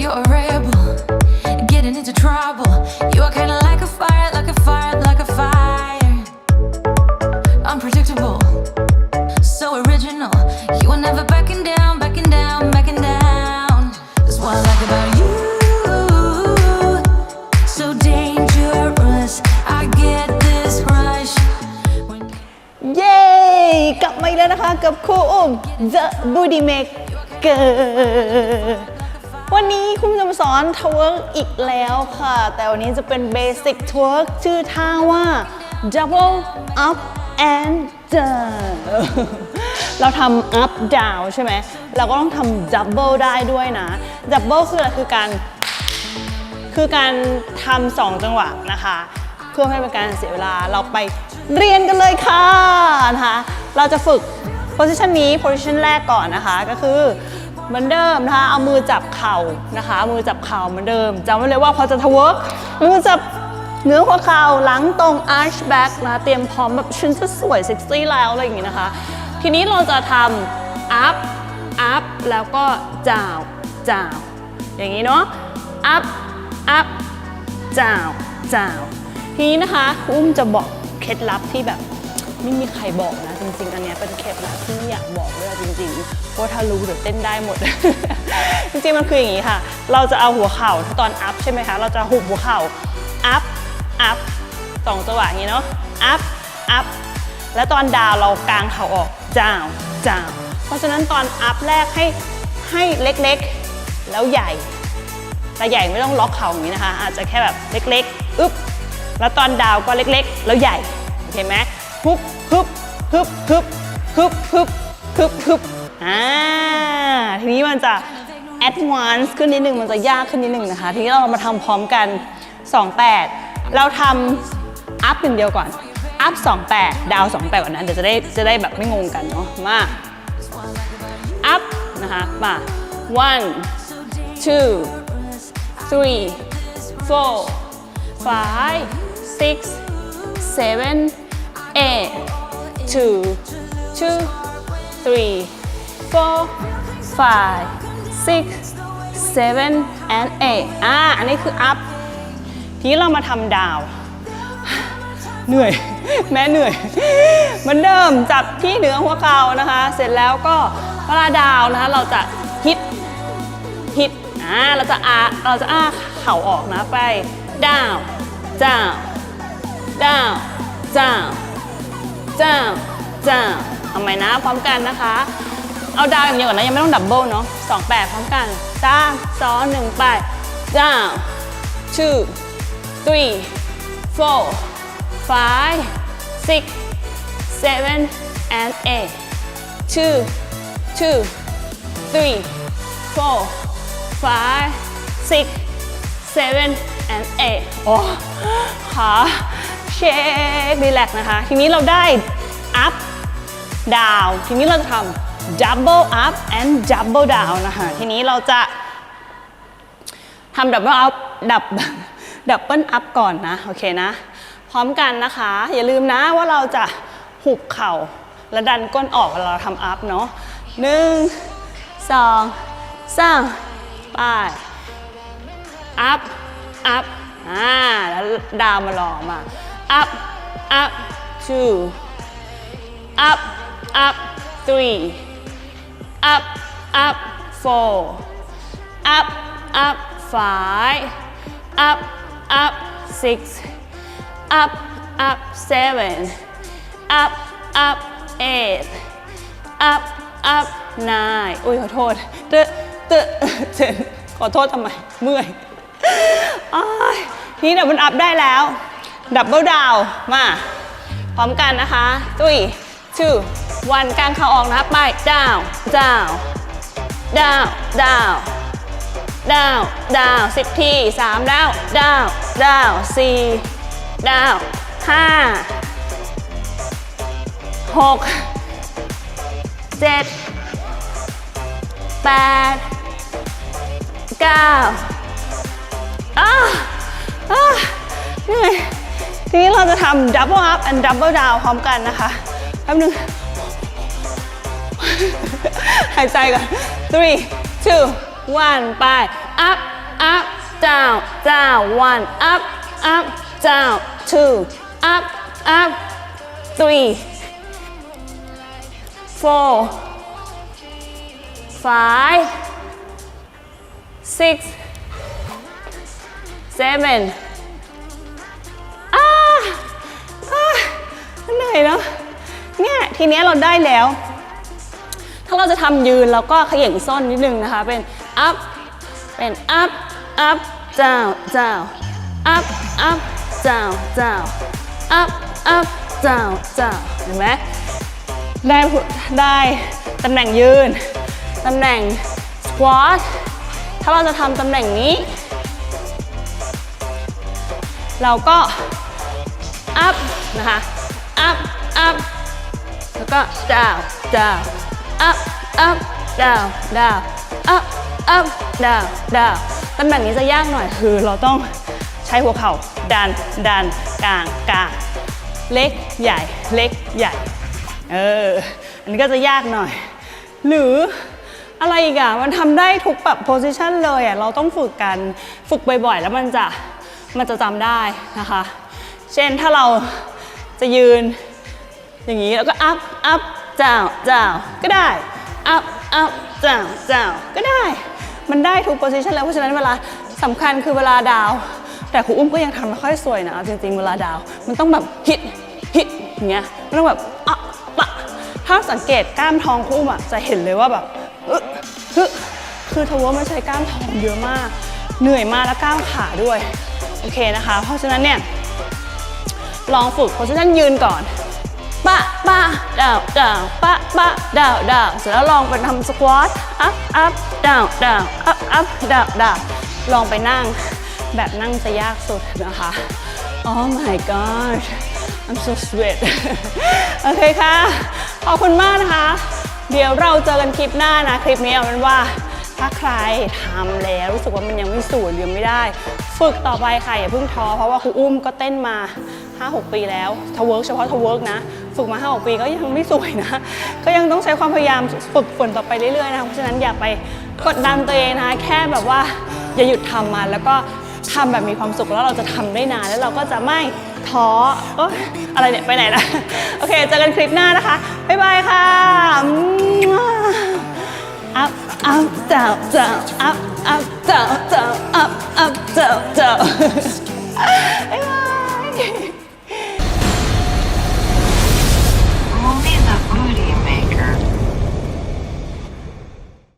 You're a rebel, getting into trouble. You are kinda like a fire, like a fire, like a fire. Unpredictable, so original. You are never backing down, backing down, backing down. That's what I like about you. So dangerous, I get this rush. When เย้ กลับมาอีกแล้วนะคะกับครูอุ้ม The Booty Maker วันนี้คุณจะมาสอนทเวิร์กอีกแล้วค่ะ แต่วันนี้จะเป็นเบสิกทเวิร์กชื่อท่าว่า double up and down เราทำ up down ใช่ไหม เราก็ต้องทำ double ได้ด้วยนะ double คืออะไรคือการ คือการทำสองจังหวะนะคะ เพื่อให้เป็นการเสียเวลาเราไปเรียนกันเลยค่ะนะคะ เราจะฝึก position นี้ position แรกก่อนนะคะก็คือ เหมือนเดิมนะคะเอามือจับเข่านะคะเอามือจับเข่าเหมือนเดิมจำไว้เลยว่าพอจะทเวิร์กมือจับเนื้อหัวเข่าหลังตรง arch back นะเตรียมพร้อมแบบฉันจะสวยเซ็กซี่แล้วอะไรอย่างงี้นะคะ ทีนี้เราจะทำ up up แล้วก็ down down อย่างนี้เนาะ up up down down ทีนี้นะคะอุ้มจะบอกเคล็ดลับที่แบบ ไม่มีใครบอกนะ จริง ๆ อันเนี้ยเป็นเคล็ดลับที่ไม่อยากบอกด้วยอะจริงๆเพราะถ้ารู้เดี๋ยวเต้นได้หมด จริงๆมันคืออย่างนี้ค่ะ เราจะเอาหัวเข่าตอน up ใช่ไหมคะ เราจะหุบหัวเข่า up up สองจังหวะอย่างนี้เนาะ up up แล้วตอนดาวเรากางเข่าออก down down เพราะฉะนั้นตอน up แรกให้ให้เล็กๆ แล้วใหญ่ แต่ใหญ่ไม่ต้องล็อกเข่าอย่างนี้นะคะ อาจจะแค่แบบเล็กๆ อึ๊บ แล้วตอนดาวก็เล็กๆ แล้วใหญ่ โอเคไหมฮึบ ฮึบฮึบฮึบฮึบฮึบฮึบฮึบอ่าทีนี้มันจะ advance ขึ้นนิดนึงมันจะยากขึ้นนิดนึงนะคะ ทีนี้เรามาทำพร้อมกัน 28 เราทำ up อย่างเดียวก่อน up 28 ดาว28ก่อนนะเดี๋ยวจะได้จะได้แบบไม่งงกันเนาะมา up นะคะมา one two three four five six seven eight two two three four five six seven and eight อ่าอันนี้คือ up ทีนี้เรามาทำดาว เหนื่อย แม่เหนื่อยเหมือนเดิมจับที่เหนือหัวเข่านะคะ เสร็จแล้วก็เวลาดาวนะคะ เราจะฮิตฮิตอ่าเราจะอาเราจะอ้าเข่าออกนะไป down down จ้าจ้าเอาใหม่นะพร้อมกันนะคะ เอาดาวอย่างเดียวก่อนนะ ยังไม่ต้องดับเบิลเนาะสองแปดพร้อมกันจ้ามสองหนึ่งแปดจ้า two three four five six seven and eight two two three four five six seven and eight โอ้ขา เช็ครีแลกนะคะ ทีนี้เราได้ up down ทีนี้เราจะทำ double up and double down นะคะ ทีนี้เราจะทำ double up ดับ double up ก่อนนะ โอเคนะ พร้อมกันนะคะ อย่าลืมนะว่าเราจะหุบเข่าและดันก้นออกเวลาเราทำ up เนาะหนึ่งสองสามไป up up อ่าแล้วดาวมารอมา up up two up up three up up four up up five up up six up up seven up up eight up up nine อุ้ยขอโทษเตะเตะเจ็ดขอโทษทำไม เมื่อยอ้ายทีนี้ดับเบิลอัพได้แล้ว ดับเบิลดาวมา พร้อมกันนะคะ three two one กลางเข่าออกนะคะไป down down down down down down สิบทีสาม down down down สี่ down ห้าหกเจ็ดแปดเก้าอ่าอ่าเหนื่อย ทีนี้เราจะทำ double up and double down พร้อมกันนะคะแป๊บนึง หายใจก่อน three two one ไป up up down down one up up down two up up three four five six seven เหนื่อยเนาะเนี่ยทีเนี้ยเราได้แล้ว ถ้าเราจะทำยืนเราก็ขย่งส้นนิดนึงนะคะ เป็น up เป็น up up down down up up down down up up down down เห็นไหมได้ได้ตำแหน่งยืน ตำแหน่ง squat ถ้าเราจะทำตำแหน่งนี้ เราก็ up นะคะ up up แล้วก็ down down up up down down up up down down ตำแหน่งนี้จะยากหน่อยคือเราต้องใช้หัวเข่าดันดันกลางกลางเล็กใหญ่เล็กใหญ่เอออันนี้ก็จะยากหน่อย หรืออะไรอีกอะมันทำได้ทุกแบบโพสิชันเลยอะเราต้องฝึกกันฝึกบ่อยๆ แล้วมันจะมันจะจำได้นะคะ เช่นถ้าเรา จะยืน อย่างนี้แล้วก็ up up down down ก็ได้ up up down down ก็ได้ มันได้ทุก position แล้วเพราะฉะนั้นเวลาสำคัญคือเวลาดาว แต่ครูอุ้มก็ยังทำไม่ค่อยสวยนะจริงๆเวลาดาว มันต้องแบบฮิตฮิตอย่างเงี้ยมันต้องแบบอะปะถ้าสังเกตกล้ามท้องครูอุ้มอะจะเห็นเลยว่าแบบอึะฮึคือทว่ามันใช้กล้ามท้องเยอะมาก เหนื่อยมากแล้วกล้ามขาด้วย โอเคนะคะ เพราะฉะนั้นเนี่ย ลองฝึกโพสิชันยืนก่อนปะปะดาวดาวปะปะดาวดาวเสร็จแล้วลองไปทำสควอต up up down down up up down down ลองไปนั่ง แบบนั่งจะยากสุดนะคะ Oh my god I'm so sweat โอเคค่ะ ขอบคุณมากนะคะ เดี๋ยวเราเจอกันคลิปหน้านะ คลิปนี้เอาเป็นว่า ถ้าใครทำแล้วรู้สึกว่ามันยังไม่สวยหรือยังไม่ได้ ฝึกต่อไปค่ะ อย่าเพิ่งท้อเพราะว่าครูอุ้มก็เต้นมา 5-6 ปีแล้วทเวิร์กเฉพาะทเวิร์กนะ ฝึกมา 5-6 ปีก็ยังไม่สวยนะ ก็ยังต้องใช้ความพยายามฝึกฝนต่อไปเรื่อยๆนะเพราะฉะนั้นอย่าไปกดดันตัวเองนะคะแค่แบบว่าอย่าหยุดทำมันแล้วก็ทำแบบมีความสุขแล้วเราจะทำได้นานแล้วเราก็จะไม่ท้ออะไรเนี่ย ไปไหนละโอเคเจอกันคลิปหน้านะคะ บ๊ายบายค่ะ up, up, down, down, up, up, down, down, up, up, down, down. บ๊ายบาย